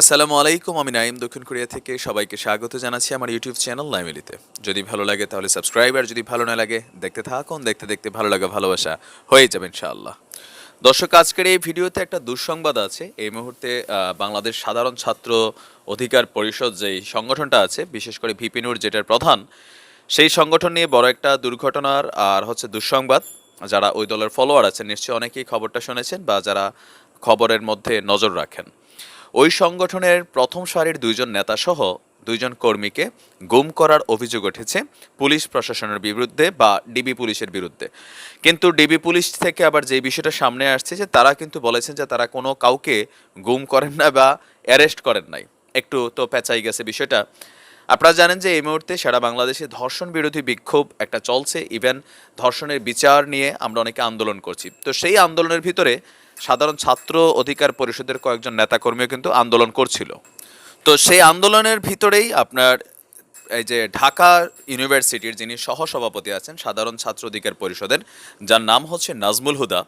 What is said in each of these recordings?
আসসালামু আলাইকুম, আমি নাইম দক্ষিণ কোরিয়া থেকে সবাইকে স্বাগত জানাচ্ছি আমার ইউটিউব চ্যানেল লাইমিলিতে যদি ভালো লাগে তাহলে সাবস্ক্রাইব, আর যদি ভালো না লাগে, দেখতে থাকুন, দেখতে দেখতে ভালো লাগা, ভালোবাসা হয়ে যাবে ইনশাআল্লাহ। দর্শক, আজকের এই ভিডিওতে একটা দুঃসংবাদ আছে। এই মুহূর্তে বাংলাদেশ সাধারণ ছাত্র অধিকার পরিষদ যেই সংগঠনটা আছে, বিশেষ করে ভিপিনুর যেটার প্রধান, সেই সংগঠন নিয়ে বড় একটা দুর্ঘটনার আর হচ্ছে দুঃসংবাদ। যারা ওই দলের ফলোয়ার আছেন, নিশ্চয়ই অনেকেই খবরটা শুনেছেন বা যারা খবরের মধ্যে নজর রাখেন। ওই সংগঠনের প্রথম সারির দুইজন নেতা সহ দুইজন কর্মীকে গুম করার অভিযোগ উঠেছে পুলিশ প্রশাসনের বিরুদ্ধে বা ডিবি পুলিশের বিরুদ্ধে। কিন্তু ডিবি পুলিশ থেকে আবার যে বিষয়টা সামনে আসছে যে তারা কিন্তু বলেছেন যে তারা কোনো কাউকে গুম করেন না বা অ্যারেস্ট করেন নাই। একটু তো পেঁচাই গেছে বিষয়টা। আপনারা জানেন যে এই মুহূর্তে সারা বাংলাদেশে ধর্ষণ বিরোধী বিক্ষোভ একটা চলছে। ইভেন ধর্ষণের বিচার নিয়ে আমরা অনেকে আন্দোলন করছি। তো সেই আন্দোলনের ভিতরে সাধারণ ছাত্র অধিকার পরিষদের কয়েকজন নেতাকর্মীও কিন্তু আন্দোলন করছিল। তো সেই আন্দোলনের ভিতরেই আপনার এই যে ঢাকা ইউনিভার্সিটির যিনি সহসভাপতি আছেন সাধারণ ছাত্র অধিকার পরিষদের, যার নাম হচ্ছে নাজমুল হুদা,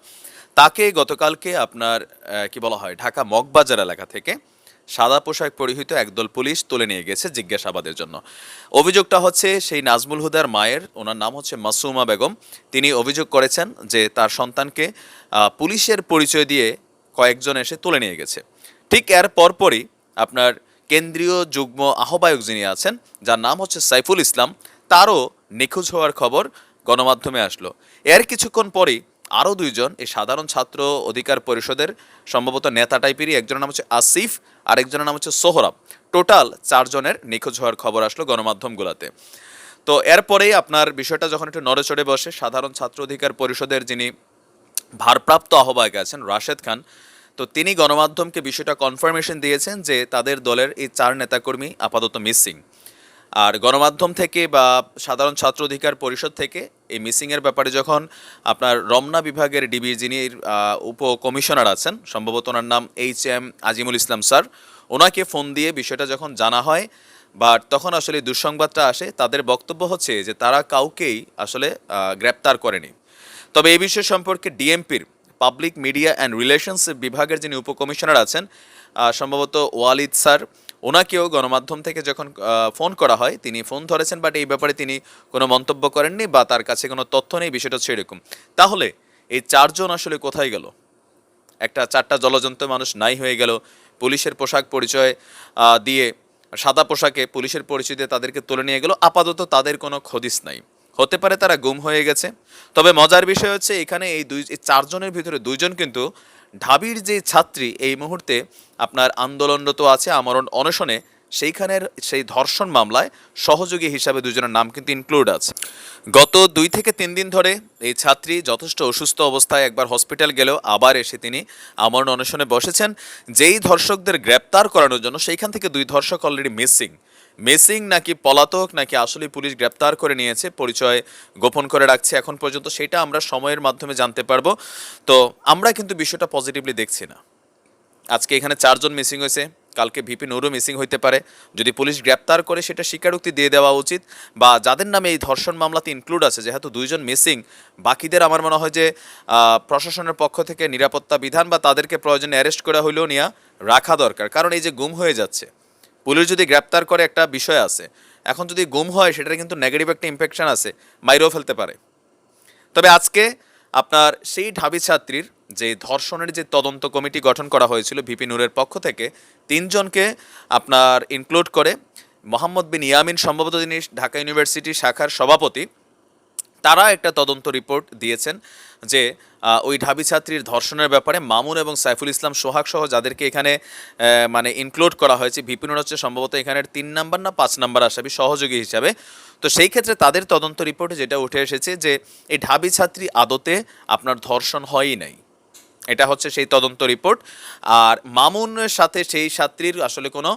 তাকে গতকালকে আপনার কি বলা হয়, ঢাকা মগবাজার এলাকা থেকে সাদা পোশাক পরিহিত একদল পুলিশ তুলে নিয়ে গেছে জিজ্ঞাসাবাদের জন্য। অভিযোগটা হচ্ছে সেই নাজমুল হুদার মায়ের, ওনার নাম হচ্ছে মাসুমা বেগম। তিনি অভিযোগ করেছেন যে তার সন্তানকে পুলিশের পরিচয় দিয়ে কয়েকজন এসে তুলে নিয়ে গেছে। ঠিক এর পরপরই আপনার কেন্দ্রীয় যুগ্ম আহ্বায়ক যিনি আছেন, যার নাম হচ্ছে সাইফুল ইসলাম, তারও নিখোঁজ হওয়ার খবর গণমাধ্যমে আসলো। এর কিছুক্ষণ পরেই আরও দুইজন, এই সাধারণ ছাত্র অধিকার পরিষদের সম্ভবত নেতা টাইপেরই, একজনের নাম হচ্ছে আসিফ আর একজনের নাম হচ্ছে সোহরাব। টোটাল চারজনের নিখোঁজ হওয়ার খবর আসলো গণমাধ্যমগুলোতে। তো এরপরেই আপনার বিষয়টা যখন একটু নড়ে চড়ে বসে, সাধারণ ছাত্র অধিকার পরিষদের যিনি ভারপ্রাপ্ত আহ্বায়ক আছেন রাশেদ খান, তো তিনি গণমাধ্যমকে বিষয়টা কনফার্মেশন দিয়েছেন যে তাদের দলের এই চার নেতাকর্মী আপাতত মিসিং আর গণমাধ্যম থেকে বা সাধারণ ছাত্র অধিকার পরিষদ থেকে এই মিসিংয়ের ব্যাপারে যখন আপনার রমনা বিভাগের ডিবি যিনি উপ কমিশনার আছেন, সম্ভবত ওনার নাম H M Azimul Islam sir, ওনাকে ফোন দিয়ে বিষয়টা যখন জানা হয় বা তখন আসলে দুঃসংবাদটা আসে, তাদের বক্তব্য হচ্ছে যে তারা কাউকেই আসলে গ্রেপ্তার করেনি। তবে এই বিষয় সম্পর্কে ডিএমপির পাবলিক মিডিয়া অ্যান্ড রিলেশনস বিভাগের যিনি উপকমিশনার আছেন সম্ভবত ওয়ালিদ স্যার ওনাকেও গণমাধ্যম থেকে যখন ফোন করা হয়, তিনি ফোন ধরেছেন বাট এই ব্যাপারে তিনি কোনো মন্তব্য করেননি বা তার কাছে কোনো তথ্য নেই, বিষয়টা এরকম। তাহলে এই চারজন আসলে কোথায় গেল? একটা চারটা জলজন্ত মানুষ নাই হয়ে গেল, পুলিশের পোশাক পরিচয় দিয়ে সাদা পোশাকে পুলিশের পরিচয় দিয়ে তাদেরকে তুলে নিয়ে গেল, আপাতত তাদের কোনো খদিস নাই। হতে পারে তারা গুম হয়ে গেছে, তবে মজার বিষয় হচ্ছে এখানে এই দুই চারজনের ভিতরে দুইজন কিন্তু ঢাবির যে ছাত্রী, এই মুহূর্তে আপনার আন্দোলনরত আছে আমরণ অনশনে। সেইখানের সেই ধর্ষণ মামলায় সহযোগী হিসাবে দুজনের নাম কিন্তু ইনক্লুড আছে। গত দুই থেকে তিন দিন ধরে এই ছাত্রী যথেষ্ট অসুস্থ অবস্থায় একবার হসপিটাল গেলেও আবার এসে তিনি আমরণ অনশনে বসেছেন। যেই ধর্ষকদের গ্রেপ্তার করানোর জন্য সেইখান থেকে দুই ধর্ষক অলরেডি মিসিং মিসিং নাকি পলাতক নাকি আসলে পুলিশ গ্রেপ্তার করে নিয়েছে, পরিচয় গোপন করে রাখছে এখন পর্যন্ত, সেটা আমরা সময়ের মাধ্যমে জানতে পারব। তো আমরা কিন্তু বিষয়টা পজিটিভলি দেখছি না। আজকে এখানে চারজন মিসিং হয়েছে, কালকে ভিপি নুরও মিসিং হইতে পারে। যদি পুলিশ গ্রেপ্তার করে, সেটা স্বীকারোক্তি দিয়ে দেওয়া উচিত, বা যাদের নামে এই ধর্ষণ মামলাতে ইনক্লুড আছে, যেহেতু দুইজন মিসিং, বাকিদের আমার মনে হয় যে প্রশাসনের পক্ষ থেকে নিরাপত্তা বিধান বা তাদেরকে প্রয়োজনে অ্যারেস্ট করা হইলেও নিয়ে রাখা দরকার। কারণ এই যে গুম হয়ে যাচ্ছে পুলিশ যদি গ্রেপ্তার করে একটা বিষয় আছে, এখন যদি গুম হয়, সেটার কিন্তু নেগেটিভ একটা ইম্প্যাকশান আছে, মাইরেও ফেলতে পারে। তবে আজকে আপনার সেই ঢাবি ছাত্রীর যে ধর্ষণের যে তদন্ত কমিটি গঠন করা হয়েছিল ভিপি নূরের পক্ষ থেকে, তিনজনকে আপনার ইনক্লুড করে মোহাম্মদ বিন ইয়ামিন, সম্ভবত তিনি ঢাকা ইউনিভার্সিটি শাখার সভাপতি তারা একটা তদন্ত রিপোর্ট দিয়েছেন যে ওই ঢাবি ছাত্রীর ধর্ষণের ব্যাপারে মামুন এবং সাইফুল ইসলাম সোহাগ সহ যাদেরকে এখানে মানে ইনক্লুড করা হয়েছে, বিপিনুর হচ্ছে সম্ভবত এখানের তিন নাম্বার না পাঁচ নাম্বার আসামি, সহযোগী হিসাবে। তো সেই ক্ষেত্রে তাদের তদন্ত রিপোর্টে যেটা উঠে এসেছে যে, এই ঢাবি ছাত্রী আদতে আপনার ধর্ষণ হয়ই নাই। এটা হচ্ছে সেই তদন্ত রিপোর্ট। আর মামুনের সাথে সেই ছাত্রীর আসলে কোনো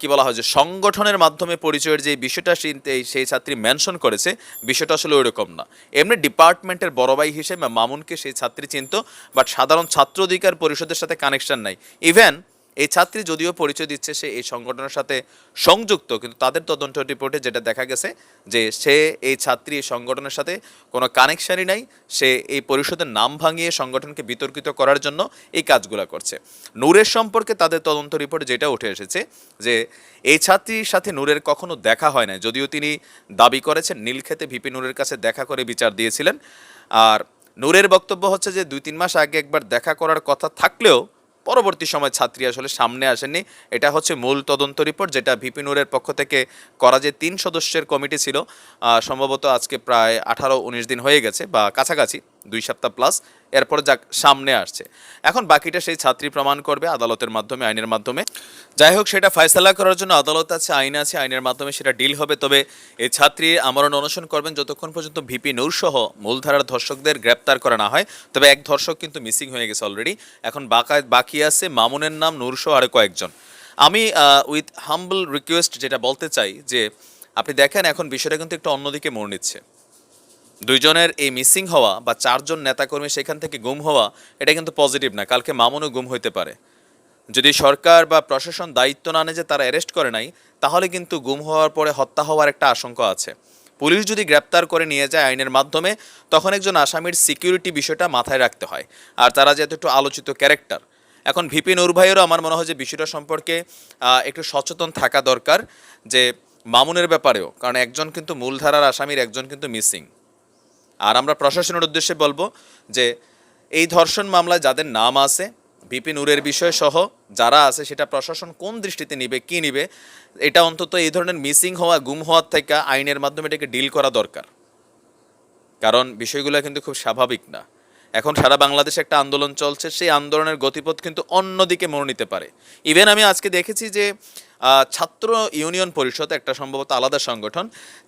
কি বলা হয় যে সংগঠনের মাধ্যমে পরিচয়ের যে বিষয়টা সেই- ছাত্রী মেনশন করেছে, বিষয়টা আসলে ওইরকম না। এমনি ডিপার্টমেন্টের বড় ভাই হিসেবে মামুনকে সেই ছাত্রী চিনত বাট সাধারণ ছাত্র অধিকার পরিষদের সাথে কানেকশন নাই। ইভেন এই ছাত্রী যদিও পরিচয় দিচ্ছে সে এই সংগঠনের সাথে সংযুক্ত, কিন্তু তাদের তদন্ত রিপোর্টে যেটা দেখা গেছে যে সে এই ছাত্রী এই সংগঠনের সাথে কোনো কানেকশনই নাই, সে এই পরিষদের নাম ভাঙিয়ে সংগঠনকে বিতর্কিত করার জন্য এই কাজগুলো করছে। নূরের সম্পর্কে তাদের তদন্ত রিপোর্টে যেটা উঠে এসেছে যে এই ছাত্রীর সাথে নূরের কখনো দেখা হয় না যদিও তিনি দাবি করেছেন নীলক্ষেতে ভিপি নূরের কাছে দেখা করে বিচার দিয়েছিলেন। আর নূরের বক্তব্য হচ্ছে যে দুই তিন মাস আগে একবার দেখা করার কথা থাকলেও পরবর্তী সময় ছাত্রী আসলে সামনে আসেনি এটা হচ্ছে মূল তদন্ত রিপোর্ট, যেটা ভিপি নূরের পক্ষ থেকে করা যে তিন সদস্যের কমিটি ছিল সম্ভবত আজকে প্রায় আঠারো উনিশ দিন হয়ে গেছে বা কাছাকাছি। দুই সপ্তাহ প্লাস এরপর যাক সামনে আসছে। এখন বাকিটা সেই ছাত্রী প্রমাণ করবে আদালতের মাধ্যমে, আইনের মাধ্যমে। যাই হোক, সেটা ফয়সালা করার জন্য আদালত আছে, আইন আছে, আইনের মাধ্যমে সেটা ডিল হবে। তবে এই ছাত্রী আমরণ অনশন করবেন যতক্ষণ পর্যন্ত ভিপি নূর সহ মূলধারার ধর্ষকদের গ্রেপ্তার করা না হয়। তবে এক ধর্ষক কিন্তু মিসিং হয়ে গেছে অলরেডি এখন বাকা বাকি আছে মামুনের নাম, নূর সহ আরও কয়েকজন। আমি উইথ হাম্বল রিকোয়েস্ট যেটা বলতে চাই যে, আপনি দেখেন এখন বিষয়টা কিন্তু একটু অন্যদিকে মোড় নিচ্ছে। দুইজনের এই মিসিং হওয়া বা চারজন নেতাকর্মী সেখান থেকে গুম হওয়া, এটা কিন্তু পজিটিভ না। কালকে মামুনও গুম হইতে পারে। যদি সরকার বা প্রশাসন দায়িত্ব না নেয় যে তারা অ্যারেস্ট করে নাই, তাহলে কিন্তু গুম হওয়ার পরে হত্যা হওয়ার একটা আশঙ্কা আছে। পুলিশ যদি গ্রেপ্তার করে নিয়ে যায় আইনের মাধ্যমে, তখন একজন আসামির সিকিউরিটি বিষয়টা মাথায় রাখতে হয়। আর তারা যেহেতু একটু আলোচিত ক্যারেক্টার এখন ভিপি নূর ভাইয়েরও আমার মনে হয় যে বিষয়টা সম্পর্কে একটু সচেতন থাকা দরকার যে মামুনের ব্যাপারেও, কারণ একজন কিন্তু মূলধারার আসামির, একজন কিন্তু মিসিং আর আমরা প্রশাসনের উদ্দেশ্যে বলব যে এই ধর্ষণ মামলায় যাদের নাম আছে বিপিন উরের বিষয় সহ যারা আছে, সেটা প্রশাসন কোন দৃষ্টিতে নিবে, কি নিবে, এটা অন্তত এই ধরনের মিসিং হওয়া, গুম হওয়ার থেকে আইনের মাধ্যমে এটাকে ডিল করা দরকার। কারণ বিষয়গুলো কিন্তু খুব স্বাভাবিক না। এখন সারা বাংলাদেশে একটা আন্দোলন চলছে, সেই আন্দোলনের গতিপথ কিন্তু অন্যদিকে মোড় নিতে পারে। ইভেন আমি আজকে দেখেছি যে ছাত্র ইউনিয়ন পরিষদ একটা সম্ভবত আলাদা সংগঠন,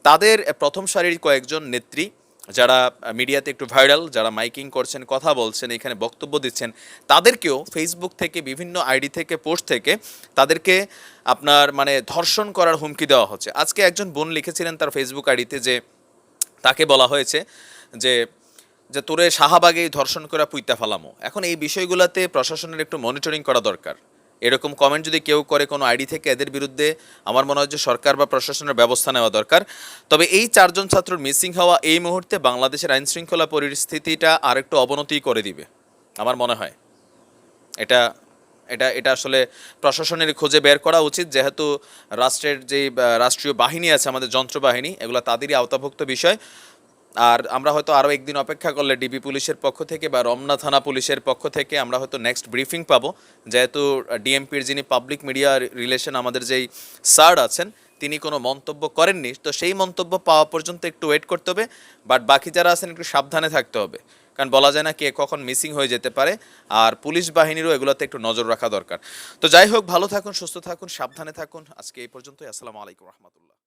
তাদের প্রথম সারির কয়েকজন নেত্রী যারা মিডিয়াতে একটু ভাইরাল, যারা মাইকিং করছেন, কথা বলছেন, এখানে বক্তব্য দিচ্ছেন, তাদেরকেও ফেসবুক থেকে, বিভিন্ন আইডি থেকে, পোস্ট থেকে, তাদেরকে আপনার মানে ধর্ষণ করার হুমকি দেওয়া হচ্ছে। আজকে একজন বোন লিখেছিলেন তার ফেসবুক আইডিতে যে, তাকে বলা হয়েছে যে যে তোরে শাহবাগেই ধর্ষণ করা পুইতা ফালামো। এখন এই বিষয়গুলোতে প্রশাসনের একটু মনিটরিং করা দরকার। এরকম কমেন্ট যদি কেউ করে কোনো আইডি থেকে এদের বিরুদ্ধে, আমার মনে হয় যে সরকার বা প্রশাসনের ব্যবস্থা নেওয়া দরকার। তবে এই চারজন ছাত্রর মিসিং হওয়া এই মুহূর্তে বাংলাদেশের আইন শৃঙ্খলা পরিস্থিতিটা আরেকটু অবনতি করে দিবে, আমার মনে হয়। এটা এটা এটা আসলে প্রশাসনের খুঁজে বের করা উচিত, যেহেতু রাষ্ট্রের যে রাষ্ট্রীয় বাহিনী আছে, আমাদের যন্ত্রবাহিনী, এগুলো তাদেরই আওতাভুক্ত বিষয়। আর আমরা হয়তো আরও একদিন অপেক্ষা করলে ডিবি পুলিশের পক্ষ থেকে বা রমনা থানা পুলিশের পক্ষ থেকে আমরা হয়তো নেক্সট ব্রিফিং পাবো। যেহেতু ডিএমপির যিনি পাবলিক মিডিয়া রিলেশন আমাদের যেই স্যার আছেন, তিনি কোনো মন্তব্য করেননি। তো সেই মন্তব্য পাওয়া পর্যন্ত একটু ওয়েট করতে হবে। বাট বাকি যারা আছেন, একটু সাবধানে থাকতে হবে। কারণ বলা যায় না কে কখন মিসিং হয়ে যেতে পারে। আর পুলিশ বাহিনীরও এগুলোতে একটু নজর রাখা দরকার। তো যাই হোক, ভালো থাকুন, সুস্থ থাকুন, সাবধানে থাকুন। আজকে এই পর্যন্তই। আসসালামু আলাইকুম রহমতুল্লাহ।